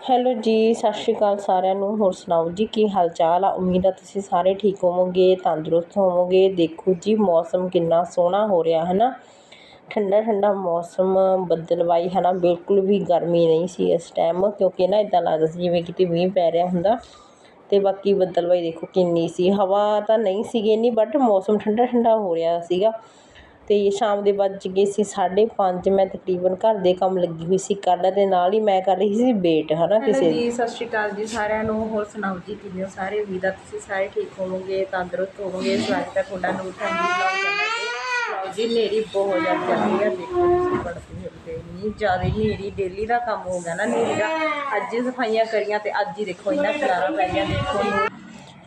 Hello ਜੀ, ਸਤਿ ਸ਼੍ਰੀ ਅਕਾਲ ਸਾਰਿਆਂ ਨੂੰ। ਹੋਰ ਸੁਣਾਓ ਜੀ, ਕੀ ਹਾਲ ਚਾਲ ਆ? ਉਮੀਦ ਆ ਤੁਸੀਂ ਸਾਰੇ ਠੀਕ ਹੋਵੋਗੇ, ਤੰਦਰੁਸਤ ਹੋਵੋਗੇ। ਦੇਖੋ ਜੀ, ਮੌਸਮ ਕਿੰਨਾ ਸੋਹਣਾ ਹੋ ਰਿਹਾ ਹੈ ਨਾ ਠੰਡਾ ਠੰਡਾ ਮੌਸਮ ਬੱਦਲਵਾਈ ਹੈ ਨਾ ਬਿਲਕੁਲ ਵੀ ਗਰਮੀ ਨਹੀਂ ਸੀ ਇਸ ਟਾਈਮ ਕਿਉਂਕਿ ਨਾ ਇਦਾਂ ਲੱਗਦਾ ਸੀ ਜਿਵੇਂ ਕਿਤੇ ਮੀਂਹ ਪੈ ਰਿਹਾ ਹੁੰਦਾ। ਤੇ ਬਾਕੀ ਬੱਦਲਵਾਈ ਦੇਖੋ ਕਿੰਨੀ ਸੀ। ਹਵਾ ਤਾਂ ਨਹੀਂ ਸੀਗੀ ਇੰਨੀ ਬਟ ਮੌਸਮ ਠੰਡਾ ਠੰਡਾ ਹੋ ਰਿਹਾ ਸੀਗਾ। ਤੇ ਸ਼ਾਮ ਦੇ ਵੱਜ ਗਏ ਸੀ 5:30 ਮੈਂ ਤਕਰੀਬਨ ਘਰ ਦੇ ਕੰਮ ਲੱਗੀ ਹੋਈ ਸੀ। ਕਰਨ ਤੇ ਨਾਲ ਹੀ ਮੈਂ ਕਰ ਰਹੀ ਸੀ ਵੇਟ ਹਨਾ ਹੈਲੋ ਕਿਸੇ ਦੀ? ਜੀ ਸਤਿ ਸ਼੍ਰੀ ਅਕਾਲ ਜੀ ਸਾਰਿਆਂ ਨੂੰ। ਹੋਰ ਸੁਣਾਓ ਜੀ ਕਿਵੇਂ ਹੋ ਸਾਰੇ? ਉਮੀਦ ਆ ਤੁਸੀਂ ਸਾਰੇ ਠੀਕ ਹੋਵੋਗੇ ਤੰਦਰੁਸਤ ਹੋਵੋਗੇ। ਸਵਾਗਤ ਹੈ ਤੁਹਾਡਾ ਨੂਰ ਫੈਮਿਲੀ ਵਲੌਗ ਚੈਨਲ ਤੇ ਜੀ ਨੇਰੀ ਬਹੁਤ ਜ਼ਿਆਦਾ ਚੱਲ ਰਹੀ ਹੈ ਦੇਖੋ ਤੁਸੀਂ ਪੜਦੇ ਫਿਰਦੇ ਨਹੀਂ ਜ਼ਿਆਦਾ ਨੇਰੀ ਡੇਲੀ ਦਾ ਕੰਮ ਹੋ ਗਿਆ ਨਾ ਨੇਰੀ ਦਾ। ਅੱਜ ਹੀ ਸਫਾਈਆਂ ਕਰੀਆਂ ਤੇ ਅੱਜ ਹੀ ਦੇਖੋ ਇੰਨਾ ਖਲਾਰਾ ਪੈ ਗਿਆ। ਦੇਖੋ ਨੂਰ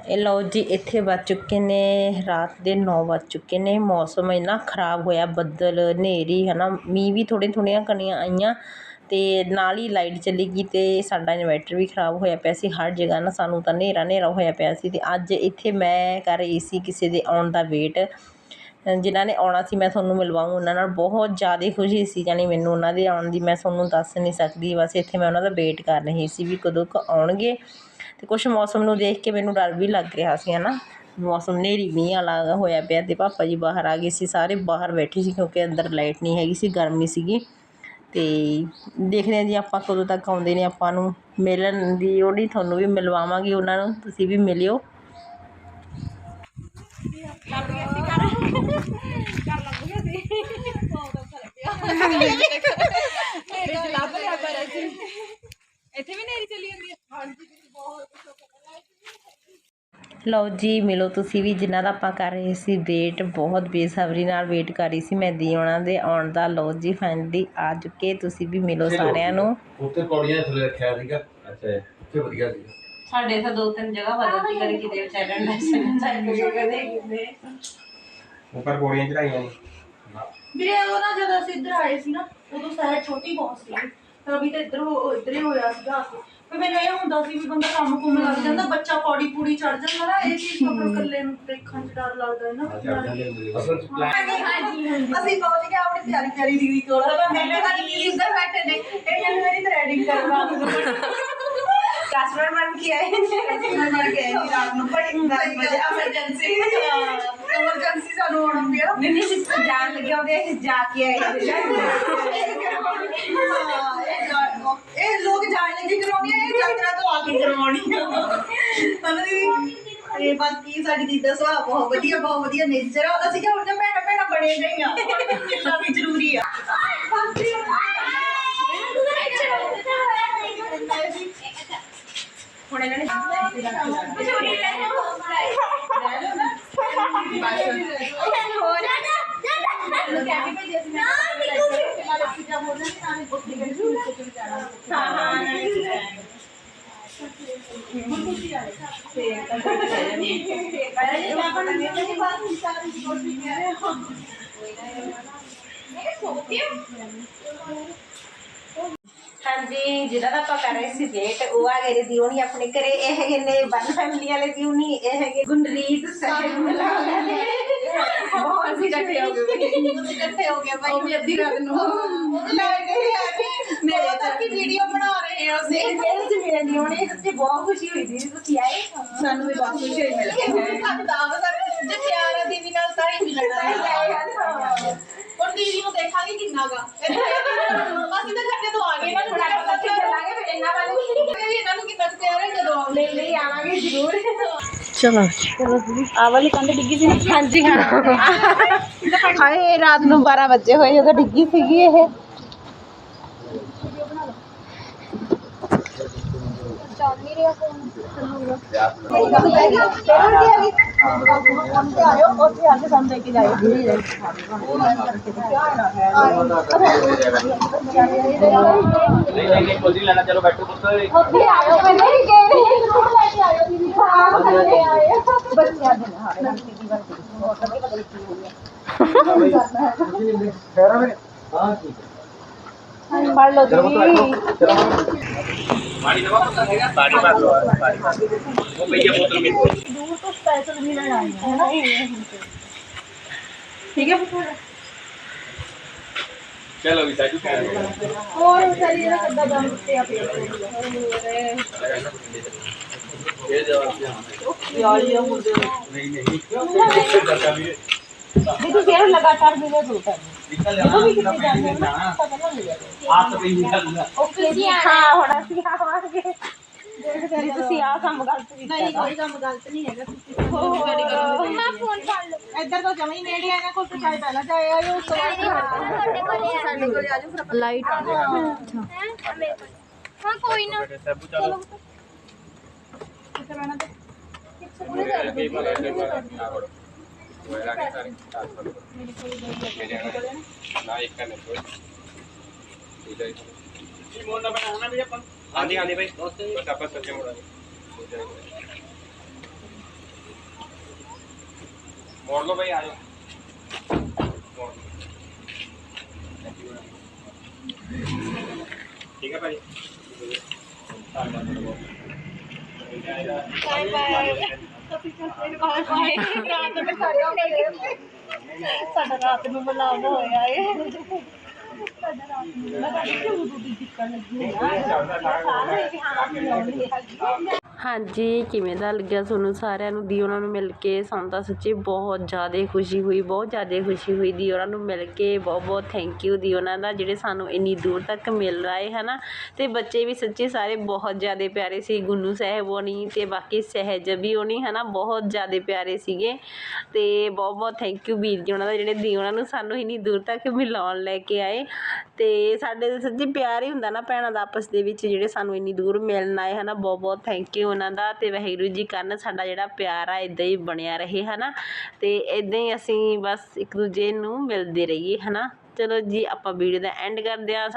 ਇਹ ਲਓ ਜੀ, ਇੱਥੇ ਵੱਜ ਚੁੱਕੇ ਨੇ, ਰਾਤ ਦੇ ਨੌ ਵੱਜ ਚੁੱਕੇ ਨੇ, ਮੌਸਮ ਇੰਨਾ ਖਰਾਬ ਹੋਇਆ, ਬੱਦਲ, ਹਨੇਰੀ ਹੈ ਨਾ ਮੀਂਹ ਵੀ ਥੋੜ੍ਹੀਆਂ ਥੋੜ੍ਹੀਆਂ ਕਣੀਆਂ ਆਈਆਂ ਅਤੇ ਨਾਲ ਹੀ ਲਾਈਟ ਚਲੀ ਗਈ ਅਤੇ ਸਾਡਾ ਇਨਵਰਟਰ ਵੀ ਖਰਾਬ ਹੋਇਆ ਪਿਆ ਸੀ, ਹਰ ਜਗ੍ਹਾ ਨਾ ਸਾਨੂੰ ਤਾਂ ਹਨੇਰਾ ਹਨੇਰਾ ਹੋਇਆ ਪਿਆ ਸੀ ਅਤੇ ਅੱਜ ਇੱਥੇ ਮੈਂ ਕਰ ਰਹੀ ਸੀ ਕਿਸੇ ਦੇ ਆਉਣ ਦਾ ਵੇਟ ਜਿਨ੍ਹਾਂ ਨੇ ਆਉਣਾ ਸੀ ਮੈਂ ਤੁਹਾਨੂੰ ਮਿਲਵਾਊਂ, ਉਹਨਾਂ ਨਾਲ ਬਹੁਤ ਜ਼ਿਆਦਾ ਖੁਸ਼ੀ ਸੀ, ਜਾਣੀ ਮੈਨੂੰ ਉਹਨਾਂ ਦੇ ਆਉਣ ਦੀ ਮੈਂ ਤੁਹਾਨੂੰ ਦੱਸ ਨਹੀਂ ਸਕਦੀ, ਬਸ ਇੱਥੇ ਮੈਂ ਉਹਨਾਂ ਦਾ ਵੇਟ ਕਰ ਰਹੀ ਸੀ ਵੀ ਕਦੋਂ ਕੁ ਆਉਣਗੇ। ਤੇ ਕੁਛ ਮੌਸਮ ਨੂੰ ਦੇਖ ਕੇ ਮੈਨੂੰ ਡਰ ਵੀ ਲੱਗ ਰਿਹਾ ਸੀ ਹਨਾ। ਮੌਸਮ ਨੇਰੀ ਮੀਂਹ ਵਾਲਾ ਹੋਇਆ ਪਿਆ ਤੇ ਪਾਪਾ ਜੀ ਬਾਹਰ ਆ ਗਏ ਸੀ ਸਾਰੇ ਬਾਹਰ ਬੈਠੇ ਸੀ ਕਿਉਂਕਿ ਅੰਦਰ ਲਾਈਟ ਨਹੀਂ ਹੈਗੀ ਸੀ ਗਰਮੀ ਸੀਗੀ। ਤੇ ਦੇਖਦੇ ਹਾਂ ਜੀ ਆਪਾਂ ਕਦੋਂ ਤੱਕ ਆਉਂਦੇ ਨੇ ਆਪਾਂ ਨੂੰ। ਮਿਲਣ ਦੀ ਉਹਦੀ ਤੁਹਾਨੂੰ ਵੀ ਮਿਲਵਾਵਾਂਗੀ ਉਹਨਾਂ ਨੂੰ ਤੁਸੀਂ ਵੀ ਮਿਲਿਓ। ਇੱਥੇ ਵੀ ਨੇਰੀ ਚੱਲੀ ਜਾਂਦੀ ਹੈ ਹਾਂਜੀ ਲਓ ਜੀ ਮਿਲੋ ਤੁਸੀਂ ਵੀ ਜਿਨ੍ਹਾਂ ਦਾ ਆਪਾਂ ਕਰ ਰਹੇ ਸੀ ਵੇਟ ਬਹੁਤ ਬੇਸਬਰੀ ਨਾਲ ਵੇਟ ਕਰ ਰਹੀ ਸੀ ਮੈਂ ਦੀ ਉਹਨਾਂ ਦੇ ਆਉਣ ਦਾ। ਲਓ ਜੀ ਫਾਈਨਲੀ ਆ ਚੁੱਕੇ ਤੁਸੀਂ ਵੀ ਮਿਲੋ ਸਾਰਿਆਂ ਨੂੰ। ਉੱਤੇ ਪੌੜੀਆਂ ਥੱਲੇ ਰੱਖਿਆ ਸੀਗਾ। ਅੱਛਾ ਉੱਥੇ ਵਧੀਆ ਸੀ ਸਾਡੇ ਤਾਂ ਦੋ ਤਿੰਨ ਜਗ੍ਹਾ ਬਦਲਦੀ ਕਦੇ ਕਿਤੇ ਵਿਚਾਰਨ ਦਾ ਚਾਹੀਦਾ ਕਦੇ ਕਿਤੇ। ਉੱਪਰ ਪੌੜੀਆਂ ਚੜਾਈਆਂ ਨੇ। ਵੀਰੇ ਉਹ ਨਾ ਜਦੋਂ ਅਸੀਂ ਇੱਧਰ ਆਏ ਸੀ ਨਾ ਉਦੋਂ ਸ਼ਹਿਰ ਛੋਟੀ ਬਹੁਤ ਸੀ। ਫਿਰ ਅਭੀ ਤਾਂ ਇੱਧਰ ਹੋ- ਇੱਧਰ ਹੀ ਹੋਇਆ ਸੀਗਾ। ਫਿਰ ਮੈਨੂੰ ਇਹ ਹੁੰਦਾ ਸੀ ਵੀ ਬੰਦਾ ਕੰਮ ਕੁੰਮ ਲੱਗ ਜਾਂਦਾ ਬੱਚਾ ਪੌੜੀ ਪੂੜੀ ਚੜ ਜਾਂਦਾ ਨਾ ਇਹ ਚੀਜ਼ ਤੋਂ ਫਿਰ ਇਕੱਲੇ ਨੂੰ ਦੇਖਣ ਚ ਡਰ ਲੱਗਦਾ ਹੈ ਨਾ ਅਸਲ ਚ ਪਲਾਨ ਅਸੀਂ ਪਹੁੰਚ ਗਏ ਆਪਣੀ ਪਿਆਰੀ ਪਿਆਰੀ ਦੀਦੀ ਕੋਲ। ਮੈਂ ਤਾਂ ਦੀਦੀ ਇੱਧਰ ਬੈਠੇ ਨੇ ਇਹ ਕਹਿੰਦੇ ਮੇਰੀ ਥ੍ਰੈਡਿੰਗ ਕਰਵਾ ਕਸਟਮਰ ਬਣ ਕੇ ਆਏ ਕਸਟਮਰ ਬਣ ਕੇ ਆਏ ਸੀ ਰਾਤ ਨੂੰ ਬੜੀ 10 ਵਜੇ। ਐਮਰਜੈਂਸੀ ਐਮਰਜੈਂਸੀ ਸਾਨੂੰ ਆਉਣਾ ਪਿਆ ਨਹੀਂ ਨਹੀਂ ਜਾਣ ਲੱਗੇ ਉਹਦੇ ਜਾ ਕੇ ਆਏ ਇਹ ਲੋਕ ਜਾਣ ਲੱਗੇ ਕਰਾਉਣੀ ਇਹ ਯਾਤਰਾ ਤੋਂ ਆ ਕੇ ਕਰਵਾਉਣੀ ਆ ਉਹਨਾਂ ਦੀ ਇਹ ਬਾਕੀ ਸਾਡੀ ਦੀਦੀ ਦਾ ਸੁਭਾਅ ਬਹੁਤ ਵਧੀਆ ਬਹੁਤ ਵਧੀਆ ਨੇਚਰ ਆ। ਅਸੀਂ ਕਿਹਾ ਹੁਣ ਤਾਂ ਭੈਣਾਂ ਭੈਣਾਂ ਬਣੇ ਨਹੀਂ ਆ। ਮਿਲਣਾ ਵੀ ਜ਼ਰੂਰੀ ਆ। ਹੁਣ ਇਹਨਾਂ ਨੇ ਹਾਂਜੀ ਜਿਹਦਾ ਦਾ ਆਪਾਂ ਕਰ ਰਹੇ ਸੀ ਵੇਟ ਉਹ ਆ ਗਏ ਦੀ ਉਹਨੀ ਆਪਣੇ ਘਰੇ। ਇਹ ਹੈਗੇ ਨੇ ਵਨ ਫੈਮਿਲੀ ਵਾਲੇ ਦੀ ਉਹਨੀ ਇਹ ਹੈਗੇ ਗੁੰਡਰੀਤ ਸਾਹਿਬ। ਮਲਾਲਾ ਨੇ ਬਹੁਤ ਅਸੀਂ ਇਕੱਠੇ ਹੋ ਗਏ ਤੁਸੀਂ ਇਕੱਠੇ ਹੋ ਗਏ ਉਹ ਵੀ ਅੱਧੀ ਰਾਤ ਨੂੰ। ਮੇਰੇ ਤੱਕ ਹੀ ਵੀਡੀਓ ਬਣਾ ਰਹੇ ਹਾਂ। ਅਸੀਂ ਇਹ ਮੇਰੇ ਚ ਮਿਲਣ ਦੀ ਉਹਨੇ ਸੱਚੀ ਬਹੁਤ ਖੁਸ਼ੀ ਹੋਈ ਸੀ ਤੁਸੀਂ ਆਏ ਸਾਨੂੰ ਵੀ ਬਹੁਤ ਖੁਸ਼ੀ ਹੋਈ ਮਿਲ ਕੇ ਸਾਨੂੰ ਤਾਂ ਆਪ ਸਰ ਜੇ ਪਿਆਰ ਆ ਦੀਦੀ ਨਾਲ ਤਾਂ ਹੀ ਮਿਲਣਾ ਹੈ ਹੁਣ ਦੀਦੀ ਨੂੰ ਦੇਖਾਂਗੇ ਕਿੰਨਾ ਗਾ। ਅਸੀਂ ਤਾਂ ਖੱਟੇ ਤੋਂ ਆ ਗਏ ਨਾ ਥੋੜਾ ਇਕੱਠੇ ਚੱਲਾਂਗੇ ਫਿਰ ਇਹਨਾਂ ਵੱਲ ਵੀ ਇਹਨਾਂ ਨੂੰ ਕਿੰਨਾ ਕੁ ਪਿਆਰ ਹੈ ਜਦੋਂ ਆਉਂਦੇ ਨਹੀਂ ਨਹੀਂ ਆਵਾਂਗੇ ਜ਼ਰੂਰ। ਚਲੋ। ਆ ਵਾਲੀ ਕੰਧ ਡਿੱਗੀ ਸੀ ਹਾਂਜੀ ਹਾਂ। ਹਾਏ ਰਾਤ ਨੂੰ 12 ਵਜੇ ਹੋਏ ਜਦੋਂ ਡਿੱਗੀ ਸੀਗੀ ਇਹ। ਆਇਓ ਉੱਥੇ ਆ ਕੇ ਸਾਨੂੰ ਲੈ ਕੇ ਜਾਇਓ ਨਹੀਂ ਨਹੀਂ ਨਹੀਂ ਕੋਈ ਲੈਣਾ ਚਲੋ ਬੈਠੋ ਪੁੱਤ ਉੱਥੇ ਆਇਓ ਪਹਿਲੇ ਹੀ ਗਏ ਨੇ ਜ਼ਰੂਰ ਲੈ ਕੇ ਆਇਓ ਦੀਦੀ ਹਾਂ ਥੱਲੇ ਆਏ ਬੱਚਿਆਂ ਦੇ ਨਾਲ ਹਾਂ ਦੀਦੀ ਬਣ ਕੇ ਮੋਟਰ ਨਹੀਂ ਪਤਾ ਕੀ ਹੋ ਗਿਆ ਖੈਰਾ ਮੇਰੇ ਹਾਂ ਠੀਕ ਹੈ ਪੜ ਲਓ ਚਲੋ ਪੁੱਤ ਦੀਦੀ ਬੈਠੋ ਚਲੋ ਪਾਣੀ ਦਵਾ ਪਾਣੀ ਭਰ ਲਓ ਪਾਣੀ ਉਹ ਪਈਆ ਬੋਤਲ ਮੇਰੇ ਕੋਲ ਦੂਰ ਤੋਂ ਸਪੈਸ਼ਲ ਮਿਲਣ ਆਈ ਹੈ ਨਾ ਠੀਕ ਹੈ ਪੁੱਤ ਚਲੋ ਵੀ ਸਾਜੂ ਕਹਿ ਹੋਰ ਵਿਚਾਰੀ ਦਾ ਕੱਦਾ ਦਮ ਟੁੱਟਿਆ ਪਿਆ ਇਹ ਜਵਾਬ ਯਾਲੀਆਂ ਮੁੰਡੇ ਨਹੀਂ ਨਹੀਂ ਵੀ ਤੂੰ ਫੇਰ ਲਗਾਤਾਰ ਵੀਡੀਓ ਸ਼ੂਟ ਕਰ ਨਿਕਲ ਜਾਣਾ ਆਪ ਵੀ ਨਿਕਲ ਜਾਣਾ ਓਕੇ ਜੀ ਹਾਂ ਹੁਣ ਅਸੀਂ ਆਵਾਂਗੇ ਦੇਖਦੇ ਤੁਸੀਂ ਆ ਕੰਮ ਗਲਤ ਕੀਤਾ ਨਹੀਂ ਕੋਈ ਕੰਮ ਗਲਤ ਨਹੀਂ ਹੈਗਾ ਤੁਸੀਂ ਮੈਂ ਫੋਨ ਕਰ ਲਓ ਇੱਧਰ ਤੋਂ ਜਮਾ ਹੀ ਨੇੜੇ ਆਇਆ ਕੋਲ ਤੇ ਚਾਹੇ ਪਹਿਲਾਂ ਜਾਏ ਆਇਓ ਉਸ ਤੋਂ ਬਾਅਦ ਸਾਡੇ ਕੋਲ ਆ ਜਾਓ ਲਾਈਟ ਆ ਹਾਂ ਕੋਈ ਨਾ ਸਭੂ ਚਲੋ ਕਿੱਥੇ ਰਹਿਣਾ ਤੇ ਇਹ ਭਲਾ ਇਹ ਭਲਾ ਨਾ ਹੋੜ ਹੋਇਆ ਹਾਂਜੀ ਹਾਂਜੀ ਭਾਈ ਬਸ ਆਪਾਂ ਸੱਚੇ ਮੋੜਾਂਗੇ ਮੋੜ ਲਓ ਭਾਈ ਆ ਜਾਓ। ਠੀਕ ਹੈ ਭਾਈ। ਬਾਏ ਬਾਏ ਸਾਡਾ ਰਾਤ ਨੂੰ ਬੁਲਾਵਾ ਹੋਇਆ ਏ। ਸਾਡਾ ਰਾਤ ਨੂੰ ਮੈਂ ਤਾਂ ਕਿਉਂ ਦੁੱਧ ਦਿੱਕਣ ਲੱਗੀ ਸਾਰੇ ਹਾਂ ਹਾਂਜੀ, ਕਿਵੇਂ ਦਾ ਲੱਗਿਆ ਤੁਹਾਨੂੰ ਸਾਰਿਆਂ ਨੂੰ? ਦੀ ਉਹਨਾਂ ਨੂੰ ਮਿਲ ਕੇ ਸਾਨੂੰ ਤਾਂ ਸੱਚੀ ਬਹੁਤ ਜ਼ਿਆਦਾ ਖੁਸ਼ੀ ਹੋਈ, ਬਹੁਤ ਜ਼ਿਆਦਾ ਖੁਸ਼ੀ ਹੋਈ ਦੀ ਉਹਨਾਂ ਨੂੰ ਮਿਲ ਕੇ। ਬਹੁਤ ਬਹੁਤ ਥੈਂਕ ਯੂ ਦੀ ਉਹਨਾਂ ਦਾ, ਜਿਹੜੇ ਸਾਨੂੰ ਇੰਨੀ ਦੂਰ ਤੱਕ ਮਿਲ ਰਹੇ ਹੈ ਨਾ ਅਤੇ ਬੱਚੇ ਵੀ ਸੱਚੀ ਸਾਰੇ ਬਹੁਤ ਜ਼ਿਆਦਾ ਪਿਆਰੇ ਸੀ, ਗੁੰਨੂ ਸਾਹਿਬ ਹੋਣੀ ਅਤੇ ਬਾਕੀ ਸਹਿਜ ਵੀ ਹੋਣੀ ਨਾ ਬਹੁਤ ਜ਼ਿਆਦਾ ਪਿਆਰੇ ਸੀਗੇ। ਅਤੇ ਬਹੁਤ ਬਹੁਤ ਥੈਂਕ ਯੂ ਵੀਰ ਜੀ ਉਹਨਾਂ ਦਾ, ਜਿਹੜੇ ਦੀ ਉਹਨਾਂ ਨੂੰ ਸਾਨੂੰ ਇੰਨੀ ਦੂਰ ਤੱਕ ਮਿਲਾਉਣ ਲੈ ਕੇ ਆਏ। ਅਤੇ ਸਾਡੇ ਤਾਂ ਸੱਚੀ ਪਿਆਰ ਹੀ ਹੁੰਦਾ ਨਾ ਭੈਣਾਂ ਦਾ ਆਪਸ ਦੇ ਵਿੱਚ, ਜਿਹੜੇ ਸਾਨੂੰ ਇੰਨੀ ਦੂਰ ਮਿਲਣ ਆਏ ਹੈ ਨਾ ਬਹੁਤ ਬਹੁਤ ਥੈਂਕ ਯੂ ਉਹਨਾਂ ਦਾ ਤੇ ਵਾਹਿਗੁਰੂ ਜੀ ਕਰਨ ਸਾਡਾ ਜਿਹੜਾ ਪਿਆਰ ਆ ਇਦਾਂ ਹੀ ਬਣਿਆ ਰਹੇ, ਹਨਾ? ਤੇ ਇਦਾਂ ਹੀ ਅਸੀਂ ਬਸ ਇੱਕ ਦੂਜੇ ਨੂੰ ਮਿਲਦੇ ਰਹੀਏ, ਹਨਾ? ਚਲੋ ਜੀ, ਆਪਾਂ ਵੀਡੀਓ ਦਾ ਐਂਡ ਕਰਦੇ ਹਾਂ।